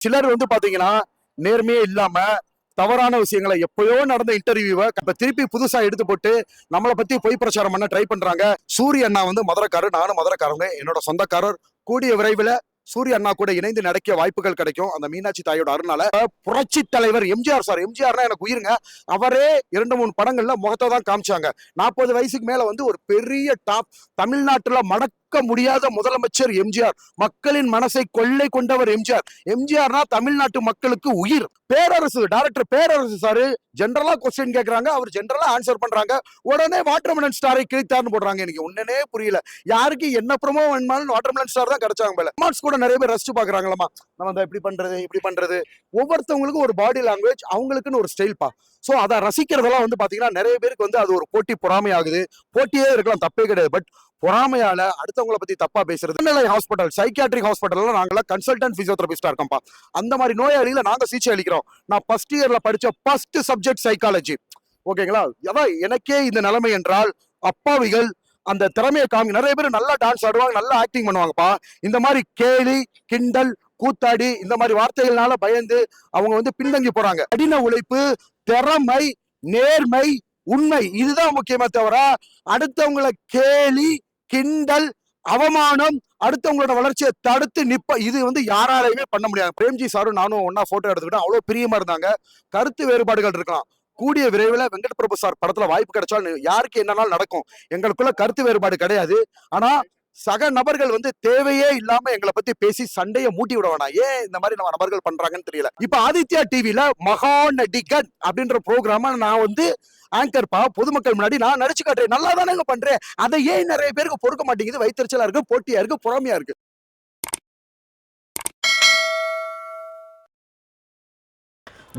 சிலர் வந்து பாத்தீங்கன்னா நேர்மையே இல்லாம தவறான விஷயங்களை எப்பயோ நடந்த இன்டர்வியூவை இப்ப திருப்பி புதுசா எடுத்து போட்டு நம்மளை பத்தி பொய் பிரச்சாரம் பண்ண ட்ரை பண்றாங்க. சூரிய அண்ணா வந்து மதுரக்காரர் நானும் மதுரக்காரங்க என்னோட சொந்தக்காரர். கூடிய விரைவில் சூரிய அண்ணா கூட இணைந்து நடக்க வாய்ப்புகள் கிடைக்கும். அந்த மீனாட்சி தாயோட அருணால புரட்சி தலைவர் எம்ஜிஆர் சார். எம்ஜிஆர்னா எனக்கு உயிருங்க. அவரே இரண்டு மூணு படங்கள்ல முகத்தை தான் காமிச்சாங்க. நாற்பது வயசுக்கு மேல வந்து ஒரு பெரிய டாப் தமிழ்நாட்டுல மடக்க முடியாத முதலமைச்சர் எம்ஜிஆர். மக்களின் மனசை கொள்ளை கொண்டவர் எம்ஜிஆர். எம்ஜிஆர்னா தமிழ்நாட்டு மக்களுக்கு உயிர். பேரரசு டைரக்டர் பேரரசு சாரு ஜென்ரலா கொஸ்டின் கேக்குறாங்க. அவர் ஜென்ரலா ஆன்சர் பண்றாங்க. உடனே வாட்டர்மெலன் ஸ்டாரை கிழித்தார்னு போடுறாங்க. எனக்கு ஒன்னே புரியல. யாருக்கு என்ன ப்ரமோ வேணுமாலும் வாட்டர்மெலன் ஸ்டார் தான் கிடைச்சாங்க போல. மார்க்ஸ் கூட நிறைய பேர் ரசிச்சு பாக்குறாங்களா நம்ம அதை இப்படி பண்றது இப்படி பண்றது. ஒவ்வொருத்தவங்களுக்கும் ஒரு பாடி லாங்குவேஜ் அவங்களுக்குன்னு ஒரு ஸ்டைல் பா. சோ அதை ரசிக்கிறதெல்லாம் வந்து பாத்தீங்கன்னா நிறைய பேருக்கு வந்து அது ஒரு போட்டி பொறாமை ஆகுது போட்டியே இருக்கலாம் தப்பே கிடையாது. பட் பொறாமையால அடுத்தவங்கள பத்தி தப்பா பேசுறது. நிலை ஹாஸ்பிட்டல் சைக்கியாட்ரிக் ஹாஸ்பிட்டல்ல நாங்கள கன்சல்டன்ட் பிசியோதெரபிஸ்டா இருக்கோம்ப்பா. அந்த மாதிரி நோயாளியில நாங்க சிகிச்சை அளிக்கிறோம். நான் ஃபர்ஸ்ட் இயர்ல படிச்ச ஃபர்ஸ்ட் சப்ஜெக்ட் சைக்காலஜி ஓகேங்களா? அதான் எனக்கே இந்த நிலைமை என்றால் அப்பாவிகள் அந்த திறமையை காமி நிறைய பேர் நல்லா டான்ஸ் ஆடுவாங்க நல்லா ஆக்டிங் பண்ணுவாங்கப்பா. இந்த மாதிரி கேலி கிண்டல் கூத்தாடி இந்த மாதிரி வார்த்தைகள்னால பயந்து அவங்க வந்து பின்தங்கி போறாங்க. கடின உழைப்பு திறமை நேர்மை உண்மை. இதுதான் முக்கியமே தவிர அடுத்தவங்களை கேலி கிண்டல் அவமானம் அடுத்தவங்களோட வளர்ச்சியை தடுத்து நிப்ப இது வந்து யாராலையுமே பண்ண முடியாது. பிரேம்ஜி சாரும் நானும் ஒன்னா போட்டோ எடுத்துக்கிட்டோம் அவ்வளவு பிரியமா இருந்தாங்க. கருத்து வேறுபாடுகள் இருக்கலாம். கூடிய விரைவில் வெங்கட் பிரபு சார் படத்துல வாய்ப்பு கிடைச்சாலும் யாருக்கு என்னன்னாலும் நடக்கும். எங்களுக்குள்ள கருத்து வேறுபாடு கிடையாது. ஆனா சக நபர்கள் வந்து தேவையே இல்லாம எங்களை பத்தி பேசி சண்டையை மூட்டி விட வேணாம். ஏன் இந்த மாதிரி நம்ம நபர்கள் பண்றாங்கன்னு தெரியல. இப்ப ஆதித்யா டிவில மகா நடிகன் அப்படின்ற ப்ரோக்ராம நான் வந்து ஆங்கர்ப்பா பொதுமக்கள் முன்னாடி நான் நடிச்சு காட்டுறேன். நல்லா தானேங்க பண்றேன். அதை ஏன் நிறைய பேருக்கு பொறுக்க மாட்டேங்குது? வைத்தறிச்சலா இருக்கு போட்டியா இருக்கு பொறாமையா இருக்கு.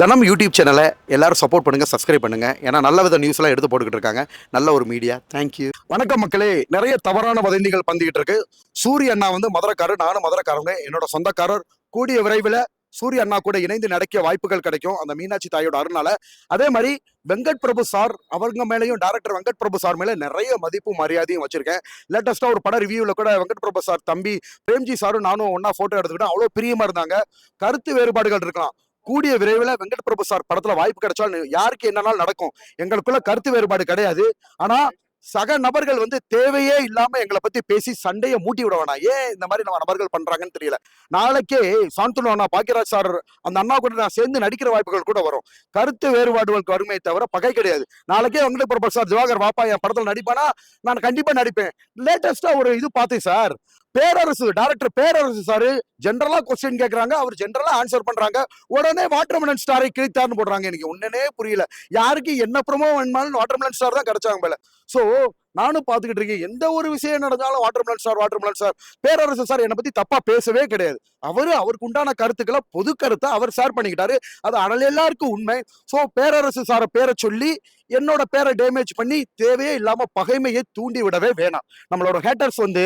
தனம் யூடியூப் சேனலை எல்லாரும் சப்போர்ட் பண்ணுங்க சப்ஸ்கிரைப் பண்ணுங்க. ஏன்னா நல்ல வித நியூஸ் எல்லாம் எடுத்து போட்டுக்கிட்டு இருக்காங்க. நல்ல ஒரு மீடியா தேங்க்யூ வணக்கம் மக்களே. நிறைய தவறான வதந்திகள் பந்திக்கிட்டு இருக்கு. சூரிய அண்ணா வந்து மதுரக்காரர் நானும் மதுரக்காரங்க என்னோட சொந்தக்காரர். கூடிய விரைவில் சூரிய அண்ணா கூட இணைந்து நடக்க வாய்ப்புகள் கிடைக்கும் அந்த மீனாட்சி தாயோட அருணால அதே மாதிரி வெங்கட் பிரபு சார் அவங்க மேலேயும் டேரக்டர் வெங்கட் பிரபு சார் மேலே நிறைய மதிப்பு மரியாதையும் வச்சிருக்கேன். லேட்டஸ்டா ஒரு பட ரிவ்யூவில் கூட வெங்கட் பிரபு சார் தம்பி பிரேம்ஜி சாரும் நானும் ஒன்னா போட்டோ எடுத்துக்கிட்டோம் அவ்வளோ பிரியமா இருந்தாங்க. கருத்து வேறுபாடுகள் இருக்கலாம். கூடிய விரைவில் வெங்கட் பிரபு சார் படத்தில் வாய்ப்பு கிடைச்சாலும் யாருக்கு என்னன்னாலும் நடக்கும். எங்களுக்குள்ள கருத்து வேறுபாடு கிடையாது. ஆனால் சக நபர்கள் வந்து தேவையே இல்லாம எங்களை பத்தி பேசி சண்டையை மூட்டி விட வேணாம் ஏன் இந்த மாதிரி நம்ம நபர்கள் பண்றாங்கன்னு தெரியல. நாளைக்கே சாந்தனு அண்ணா பாக்கியராஜ் சார் அந்த அண்ணா கூட நான் சேர்ந்து நடிக்கிற வாய்ப்புகள் கூட வரும். கருத்து வேறுபாடுகளுக்கு வருமே தவிர பகை கிடையாது. நாளைக்கே வெங்கட பிரபு சார் திவாகர் வாப்பா என் படத்துல நடிப்பானா? நான் கண்டிப்பா நடிப்பேன். லேட்டஸ்டா ஒரு இது பார்த்தேன் sir. Perarasu director Perarasu sir ஜென்ரலா கொஸ்டின் கேட்கறாங்க அவர் ஜென்ரலா ஆன்சர் பண்றாங்க. உடனே வாட்டர்மெலன் ஸ்டாரை கிழித்தார்னு போடுறாங்க எனக்கு ஒன்னே புரியல. யாருக்கு என்ன ப்ரமோ வேணுமாலும் வாட்டர்மெலன் ஸ்டார் தான் கிடைச்சாங்க போல சோ நானும் பாத்துக்கிட்டு இருக்கேன். எந்த ஒரு விஷயம் நடந்தாலும் watermelon star watermelon star Perarasu sir என்னை பத்தி தப்பா பேசவே கிடையாது. அவரு அவருக்கு உண்டான கருத்துக்களை பொது கருத்தை அவர் ஷேர் பண்ணிக்கிட்டாரு. அது அனல் எல்லாருக்கும் உண்மை. சோ பேரரசு சார பேரை சொல்லி என்னோட பேரை டேமேஜ் பண்ணி தேவையே இல்லாம பகைமையை தூண்டி விடவே வேணாம். நம்மளோட ஹேட்டர்ஸ் வந்து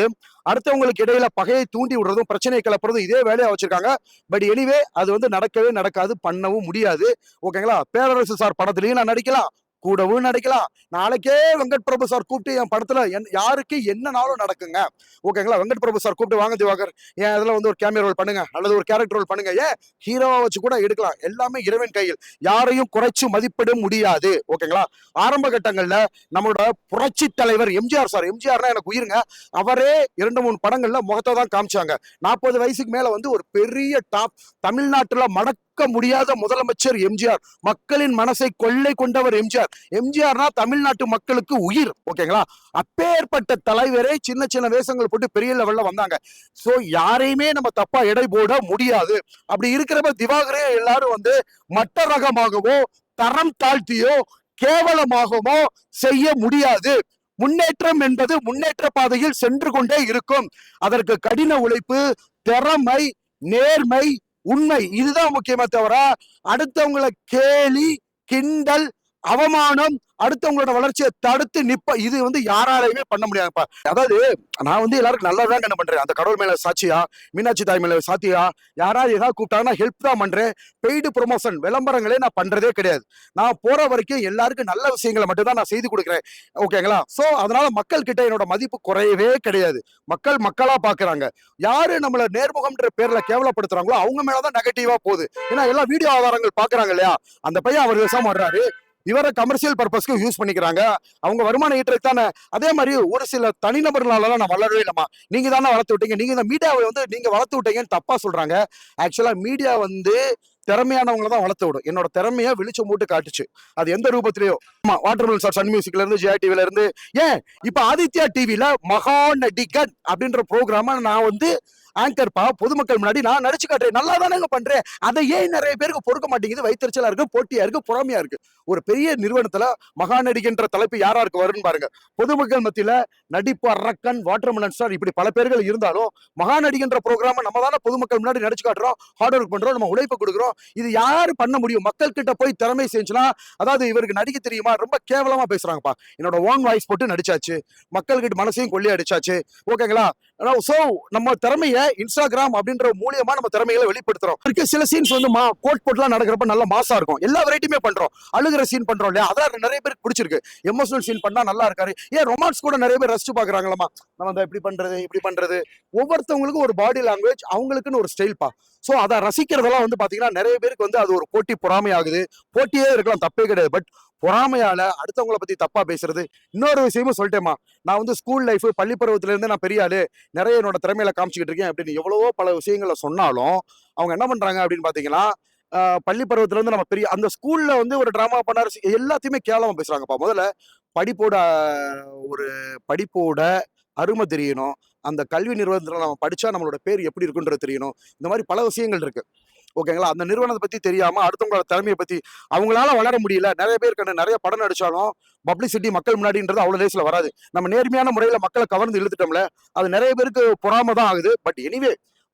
அடுத்தவங்களுக்கு இடையில பகையை தூண்டி விடுறதும் பிரச்சனையை கிளப்புறதும் இதே வேலையா வச்சிருக்காங்க. பட் எனிவே அது வந்து நடக்கவே நடக்காது பண்ணவும் முடியாது. ஓகேங்களா பேரரசு சார் படத்துலயும் நான் நடிக்கலாம். கூடவும் நடக்கலாம். நாளைக்கே வெங்கட் பிரபு சார் கூப்பிட்டு என் படத்துல என் யாருக்கு என்னனாலும் நடக்குங்க. ஓகேங்களா? வெங்கட் பிரபு சார் கூப்பிட்டு வாங்க திவாகர். ஏன் இதில் வந்து ஒரு கேமியா ரோல் பண்ணுங்க. அல்லது ஒரு கேரக்டர் ரோல் பண்ணுங்க. ஏன் ஹீரோவை வச்சு கூட எடுக்கலாம். எல்லாமே இறைவன் கையில். யாரையும் குறைச்சு மதிப்பிட முடியாது. ஓகேங்களா? ஆரம்ப கட்டங்கள்ல நம்மளோட புரட்சி தலைவர் எம்ஜிஆர் சார். எம்ஜிஆர்னா எனக்கு உயிருங்க. அவரே இரண்டு மூணு படங்கள்ல முகத்தை தான் காமிச்சாங்க. நாற்பது வயசுக்கு மேல வந்து ஒரு பெரிய டாப் தமிழ்நாட்டுல மடக்க முடியாத முதலமைச்சர் எம்ஜிஆர். மக்களின் மனசை கொள்ளை கொண்டவர் எம்ஜிஆர். எம்ஜிஆர்னா தமிழ்நாட்டு மக்களுக்கு உயிர் ஓகேங்களா? அப்பேற்பட்ட தலைவரே சின்ன சின்ன வேஷங்கள் போட்டு பெரிய லெவல்ல வந்தாங்க. சோ யாரையுமே நம்ம தப்பா எடை போட முடியாது. அப்படி இருக்கிறப்ப திவாகரே எல்லாரும் வந்து மட்ட ரகமாகவோ தரம் தாழ்த்தியோ கேவலமாகவோ செய்ய முடியாது. முன்னேற்றம் என்பது முன்னேற்ற பாதையில் சென்று கொண்டே இருக்கும். அதற்கு கடின உழைப்பு திறமை நேர்மை உண்மை. இதுதான் முக்கியமே தவிர அடுத்தவங்களை கேலி கிண்டல் அவமானம் அடுத்தவங்களோட வளர்ச்சியை தடுத்து நிப்ப இது வந்து யாராலையுமே பண்ண முடியாதுப்பா. அதாவது நான் வந்து எல்லாருக்கும் நல்லா தான் என்ன பண்றேன். அந்த கடவுள் மேல சாட்சியா மீனாட்சி தாய் மேல சாத்தியா யாராவது ஏதாவது கூப்பிட்டாங்கன்னா ஹெல்ப் தான் பண்றேன். பெய்டு ப்ரொமோஷன் விளம்பரங்களே நான் பண்றதே கிடையாது. நான் போற வரைக்கும் எல்லாருக்கும் நல்ல விஷயங்களை மட்டும் தான் நான் செய்து கொடுக்குறேன். ஓகேங்களா சோ அதனால மக்கள் கிட்ட என்னோட மதிப்பு குறையவே கிடையாது. மக்கள் மக்களா பாக்குறாங்க. யாரு நம்மள நேர்முகம்ன்ற பேர்ல கேவலப்படுத்துறாங்களோ அவங்க மேலதான் நெகட்டிவா போகுது. ஏன்னா எல்லா வீடியோ ஆதாரங்கள் பாக்குறாங்க இல்லையா? அந்த பையன் அவர் விஷயம் வர்றாரு இவரை கமர்ஷியல் பர்பஸ்க்கு யூஸ் பண்ணிக்கிறாங்க. அவங்க வருமானம் ஈட்டுறது தானே. அதே மாதிரி ஒரு சில தனிநபர்களால நான் வளரவே இல்லைம்மா. நீங்கள் தானே வளர்த்து விட்டீங்க. நீங்கள் இந்த மீடியாவை வந்து நீங்கள் வளர்த்து விட்டீங்கன்னு தப்பாக சொல்கிறாங்க ஆக்சுவலாக மீடியா வந்து திறமையானவங்களை தான் வளர்த்து விடும். என்னோட திறமைய வெளிச்சம் மூட்டு காட்டுச்சு. அது எந்த ரூபத்திலயோ. ஆமா வாட்டர் சார் சன் மியூசிக்ல இருந்து ஜியா டிவில இருந்து. ஏன்? இப்ப ஆதித்யா டிவில மகா நடிகன் அப்படின்ற ப்ரோக்ராம நான் வந்து ஆங்கர் பா பொதுமக்கள் முன்னாடி நான் நடிச்சு காட்டுறேன். நல்லா தானேங்க பண்றேன். அதை ஏன் நிறைய பேருக்கு பொறுக்க மாட்டேங்குது? வைத்தறிச்சலா இருக்கு போட்டியா இருக்கு பொறாமையா இருக்கு. ஒரு பெரிய நிறுவனத்துல மகாநடிகின்ற தலைப்பு தலைப்பு யாராருக்கு வரும்னு பாருங்க. பொதுமக்கள் மத்தியில நடிப்பு அரக்கன் வாட்டர்மலன் ஸ்டார் இப்படி பல பேர்கள் இருந்தாலும் மகா நடிகன்ற ப்ரோக்ராம நம்ம தானே பொதுமக்கள் முன்னாடி நடிச்சு காட்டுறோம் ஹார்ட் ஒர்க் பண்றோம் நம்ம உழைப்பு கொடுக்குறோம். இது யாரு பண்ண முடியும்? மக்கள் கிட்ட போய் திறமை செஞ்சுனா அதாவது இவருக்கு நடிக்க தெரியுமா? ரொம்ப கேவலமா பேசுறாங்கப்பா. என்னோட ஓன் வாய்ஸ் போட்டு நடிச்சாச்சு. மக்கள் கிட்ட மனசையும் கொல்லி அடிச்சாச்சு. ஓகேங்களா சோ நம்ம திறமையை இன்ஸ்டாகிராம் அப்படின்ற மூலியமா நம்ம திறமைகளை வெளிப்படுத்துறோம். இருக்க சில சீன்ஸ் வந்து மா கோட் போட்டுலாம் நடக்கிறப்ப நல்ல மாசா இருக்கும். எல்லா வெரைட்டியுமே பண்றோம். அழுகிற சீன் பண்றோம் இல்லையா? அதான் நிறைய பேருக்கு பிடிச்சிருக்கு. எமோஷனல் சீன் பண்ணா நல்லா இருக்காரு. ஏன் ரொமான்ஸ் கூட நிறைய பேர் ரசிச்சு பாக்குறாங்களா நம்ம அதை இப்படி பண்றது இப்படி பண்றது. ஒவ்வொருத்தவங்களுக்கும் ஒரு பாடி லாங்குவேஜ் அவங்களுக்குன்னு ஒரு ஸ்டைல் பா. அதை ரசிக்கிறதெல்லாம் வந்து பாத்தீங்கன்னா நிறைய பேருக்கு வந்து அது ஒரு போட்டி பொறாமை ஆகுது போட்டியே இருக்கலாம் தப்பே கிடையாது. பட் பொறாமையால அடுத்தவங்கள பத்தி தப்பா பேசுறது. இன்னொரு விஷயமும் சொல்லிட்டேமா நான் வந்து ஸ்கூல் லைஃப் பள்ளி பருவத்துல இருந்து நான் பெரிய ஆளு. நிறைய என்னோட திறமையில காமிச்சிக்கிட்டு இருக்கேன் அப்படின்னு எவ்வளவோ பல விஷயங்களை சொன்னாலும் அவங்க என்ன பண்றாங்க அப்படின்னு பாத்தீங்கன்னா பள்ளி பருவத்துல இருந்து நம்ம பெரிய அந்த ஸ்கூல்ல வந்து ஒரு டிராமா பண்ணாரு. எல்லாத்தையுமே கேவலமா பேசுறாங்கப்பா. முதல்ல படிப்போட ஒரு படிப்போட அருமை தெரியணும். அந்த கல்வி நிறுவனத்துல நம்ம படிச்சா நம்மளோட பேர் எப்படி இருக்குன்றது தெரியணும். இந்த மாதிரி பல விஷயங்கள் இருக்கு. ஓகேங்களா? அந்த நிறுவனத்தை பத்தி தெரியாம அடுத்தவங்களோட திறமையை பத்தி அவங்களால வளர முடியல. நிறைய பேர் கண்டு நிறைய படம் நடிச்சாலும் பப்ளிசிட்டி மக்கள் முன்னாடின்றது அவ்வளவு லேஸ்ல வராது. நம்ம நேர்மையான முறையில மக்களை கவர்ந்து இழுத்துட்டோம்ல அது நிறைய பேருக்கு பொறாம தான் ஆகுது. பட் எனிவே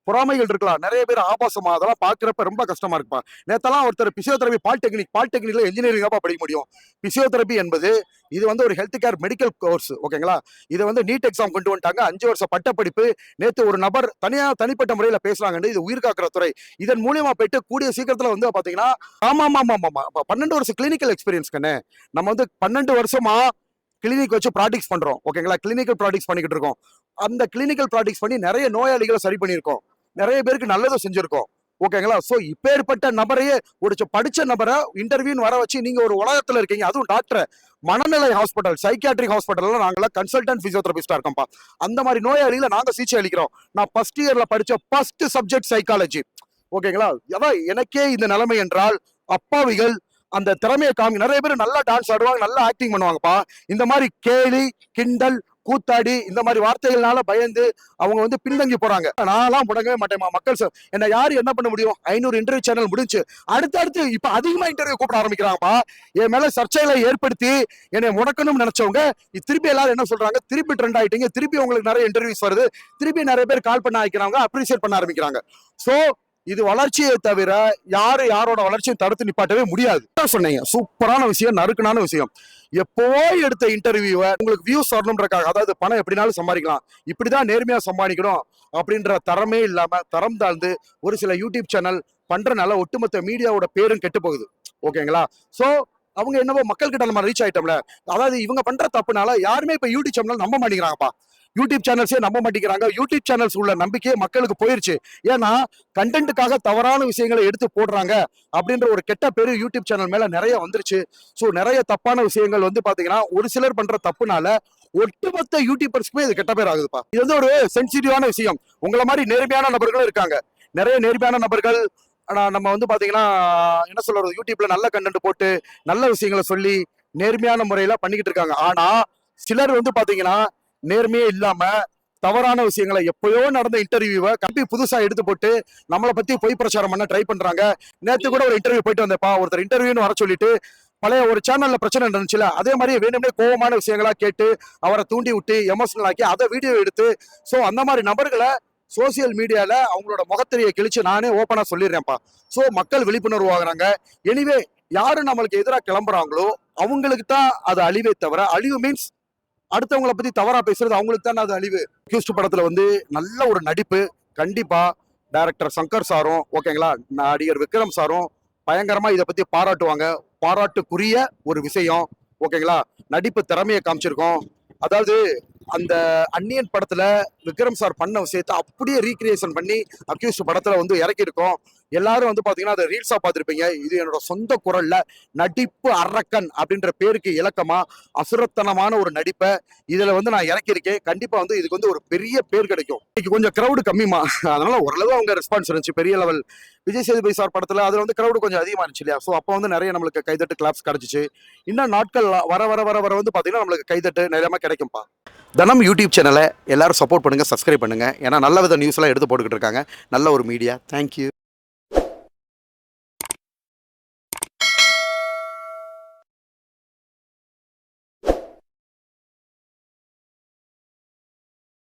பொறாமைகள் இருக்கலாம். நிறைய பேர் ஆபாசமா அதெல்லாம் பாக்குறப்ப ரொம்ப கஷ்டமா இருப்பா நேத்தெல்லாம் ஒருத்தர் பிசியோதெரபி பாலிடெக்னிக் பாலிடெக்னிக்ல இன்ஜினியரிங்காக படிக்க முடியும். பிசியோதெரபி என்பது இது வந்து ஒரு ஹெல்த் கேர் மெடிக்கல் கோர்ஸ் ஓகேங்களா இதை வந்து நீட் எக்ஸாம் கொண்டு வந்துட்டாங்க. அஞ்சு வருஷம் பட்டப்படிப்பு. நேற்று ஒரு நபர் தனியா தனிப்பட்ட முறையில பேசுறாங்கன்னு இது உயிர் காக்கிற துறை. இதன் மூலியமா போயிட்டு கூடிய சீக்கிரத்துல வந்து பாத்தீங்கன்னா ஆமா ஆமா ஆமா ஆமா பன்னெண்டு வருஷம் கிளினிக்கல் எக்ஸ்பீரியன்ஸ் கண்ணே. நம்ம வந்து பன்னெண்டு வருஷமா கிளினிக் வச்சு ப்ராடக்ட்ஸ் பண்றோம் ஓகேங்களா கிளினிக்கல் ப்ராடக்ட்ஸ் பண்ணிக்கிட்டு இருக்கோம். அந்த கிளினிக்கல் ப்ராடக்ட்ஸ் பண்ணி நிறைய நோயாளிகளை சரி பண்ணியிருக்கோம். நிறைய பேருக்கு நல்லதும் செஞ்சுருக்கோம். ஓகேங்களா? ஸோ இப்பேற்பட்ட நபரையே ஒரு சொ- படிச்ச நபரை இன்டர்வியூன்னு வர வச்சு நீங்க ஒரு உலகத்துல இருக்கீங்க. அதுவும் டாக்டர் மனநிலை ஹாஸ்பிட்டல் சைக்கியாட்ரிக் ஹாஸ்பிட்டல்ல நாங்களாம் கன்சல்டன்ட் பிசியோதெரபிஸ்டா இருக்கோம்ப்பா. அந்த மாதிரி நோயாளியில் நாங்க சிகிச்சை அளிக்கிறோம். நான் ஃபர்ஸ்ட் இயர்ல படிச்ச ஃபர்ஸ்ட் சப்ஜெக்ட் சைக்காலஜி ஓகேங்களா? அதான் எனக்கே இந்த நிலைமை என்றால் அப்பாவிகள் அந்த திறமையை காமி நிறைய பேர் நல்லா டான்ஸ் ஆடுவாங்க நல்லா ஆக்டிங் பண்ணுவாங்கப்பா. இந்த மாதிரி கேலி கிண்டல் கூத்தாடி இந்த மாதிரி வார்த்தைகள்னால பயந்து அவங்க வந்து பின்தங்கி போறாங்க. நான்லாம் முடங்கவே மாட்டேமா மக்கள் சொ- என்ன யாரு என்ன பண்ண முடியும்? ஐநூறு இன்டர்வியூ சேனல் முடிஞ்சு. அடுத்தடுத்து இப்ப அதிகமா இன்டர்வியூ கூப்பிட ஆரம்பிக்கிறாங்கப்பா. என் மேல சர்ச்சைகளை ஏற்படுத்தி என்னை முடக்கணும்னு நினைச்சவங்க திருப்பி எல்லாரும் என்ன சொல்றாங்க? திருப்பி ட்ரெண்ட் ஆயிட்டீங்க. திருப்பி உங்களுக்கு நிறைய இன்டர்வியூஸ் வருது. திருப்பி நிறைய பேர் கால் பண்ண ஆரம்பிக்கிறாங்க. அப்ரிசியேட் பண்ண ஆரம்பிக்கிறாங்க. சோ இது வளர்ச்சியை தவிர யாரு யாரோட வளர்ச்சியும் தடுத்து நிப்பாட்டவே முடியாது. சொன்னீங்க சூப்பரான விஷயம் நறுக்குனான விஷயம். எப்போ எடுத்த இன்டர்வியூவை உங்களுக்கு வியூஸ் வரணுன்றக்காக அதாவது பணம் எப்படினாலும் சம்பாதிக்கலாம். இப்படிதான் நேர்மையா சம்பாதிக்கணும் அப்படின்ற தரமே இல்லாம தரம் தாழ்ந்து ஒரு சில யூடியூப் சேனல் பண்றனால ஒட்டுமொத்த மீடியாவோட பேரும் கெட்டு போகுது ஓகேங்களா? சோ அவங்க என்னவோ மக்கள் கிட்ட நம்ம ரீச் ஆயிட்டோம்ல. அதாவது இவங்க பண்ற தப்புனால யாருமே இப்ப யூடியூப் சேனல் நம்ப மாட்டேங்கிறாங்கப்பா. யூடியூப் சேனல்ஸே நம்ப மாட்டேங்கிறாங்க. யூடியூப் சேனல்ஸ் உள்ள நம்பிக்கையே மக்களுக்கு போயிருச்சு. ஏன்னா கண்டென்ட்டுக்காக தவறான விஷயங்களை எடுத்து போடுறாங்க அப்படின்ற ஒரு கெட்ட பேர் யூடியூப் சேனல் மேல நிறைய வந்துருச்சு. ஸோ நிறைய தப்பான விஷயங்கள் வந்து பாத்தீங்கன்னா ஒரு சிலர் பண்ற தப்புனால ஒட்டுமொத்த யூடியூபர்ஸ்க்குமே இது கெட்ட பேர் ஆகுதுப்பா. இது வந்து ஒரு சென்சிட்டிவான விஷயம். உங்களை மாதிரி நேர்மையான நபர்களும் இருக்காங்க. நிறைய நேர்மையான நபர்கள் ஆனால் நம்ம வந்து பார்த்தீங்கன்னா என்ன சொல்றது யூடியூப்ல நல்ல கண்டென்ட் போட்டு நல்ல விஷயங்களை சொல்லி நேர்மையான முறையில பண்ணிக்கிட்டு இருக்காங்க. ஆனா சிலர் வந்து பாத்தீங்கன்னா நேர்மையே இல்லாம தவறான விஷயங்களை எப்பயோ நடந்த இன்டர்வியூவை கம்பி புதுசா எடுத்து போட்டு நம்மளை பத்தி பொய் பிரச்சாரம் பண்ண ட்ரை பண்றாங்க. நேத்து கூட ஒரு இன்டர்வியூ போயிட்டு வந்தேப்பா ஒருத்தர் இன்டர்வியூன்னு வர சொல்லிட்டு பழைய ஒரு சேனல்ல பிரச்சனை நடந்துச்சுல அதே மாதிரி வேணும்னே கோவமான விஷயங்களா கேட்டு அவரை தூண்டி விட்டு எமோஷனல் ஆக்கி அதை வீடியோ எடுத்து ஸோ அந்த மாதிரி நபர்களை சோசியல் மீடியால அவங்களோட முகத்திரையை கிழிச்சு நானே ஓப்பனா சொல்லிடுறேன்ப்பா. ஸோ மக்கள் விழிப்புணர்வு ஆகுறாங்க. எனிவே யாரு நம்மளுக்கு எதிராக கிளம்புறாங்களோ அவங்களுக்கு தான் அது அழிவே தவிர அழிவு மீன்ஸ் அடுத்தவங்கள பத்தி தவறா பேசுறது அவங்களுக்கு தான் அது அழிவு. கியூஸ்ட் படத்துல வந்து நல்ல ஒரு நடிப்பு. கண்டிப்பா டைரக்டர் சங்கர் சாரும் ஓகேங்களா நடிகர் விக்ரம் சாரும் பயங்கரமா இதை பத்தி பாராட்டுவாங்க. பாராட்டுக்குரிய ஒரு விஷயம் ஓகேங்களா நடிப்பு திறமையை காமிச்சிருக்கோம். அதாவது அந்த அன்னியன் படத்துல விக்ரம் சார் பண்ண விஷயத்த அப்படியே ரீக்ரியேஷன் பண்ணி அக்யூஸ்ட் படத்துல வந்து இறக்கியிருக்கோம். எல்லாரும் வந்து பாத்தீங்கன்னா அதை ரீல்ஸா பார்த்திருப்பீங்க. இது என்னோட சொந்த குரல்ல நடிப்பு அரக்கன் அப்படின்ற பேருக்கு இலக்கமா அசுரத்தனமான ஒரு நடிப்பை இதுல வந்து நான் இறக்கியிருக்கேன். கண்டிப்பா வந்து இதுக்கு வந்து ஒரு பெரிய பேர் கிடைக்கும். இன்னைக்கு கொஞ்சம் கிரௌடு கம்மிமா அதனால ஓரளவு அவங்க ரெஸ்பான்ஸ் இருந்துச்சு பெரிய லெவல் விஜய் சேதுபதி சார் படத்துல அதுல வந்து கிரௌடு கொஞ்சம் அதிகமா இருந்துச்சு இல்லையா? ஸோ அப்போ வந்து நிறைய நம்மளுக்கு கைதட்டு கிளாப்ஸ் கிடைச்சிச்சு. இன்னும் நாட்கள் வர வர வர வர வந்து பாத்தீங்கன்னா நம்மளுக்கு கைதட்டு நிறையமா கிடைக்கும்பா தனம் யூடியூப் சேனலை எல்லாரும் சப்போர்ட் பண்ணுங்க சப்ஸ்கிரைப் பண்ணுங்க. ஏன்னா நல்ல வித நியூஸ் எல்லாம் எடுத்து போட்டுக்கிட்டு இருக்காங்க. நல்ல ஒரு மீடியா தேங்க்யூ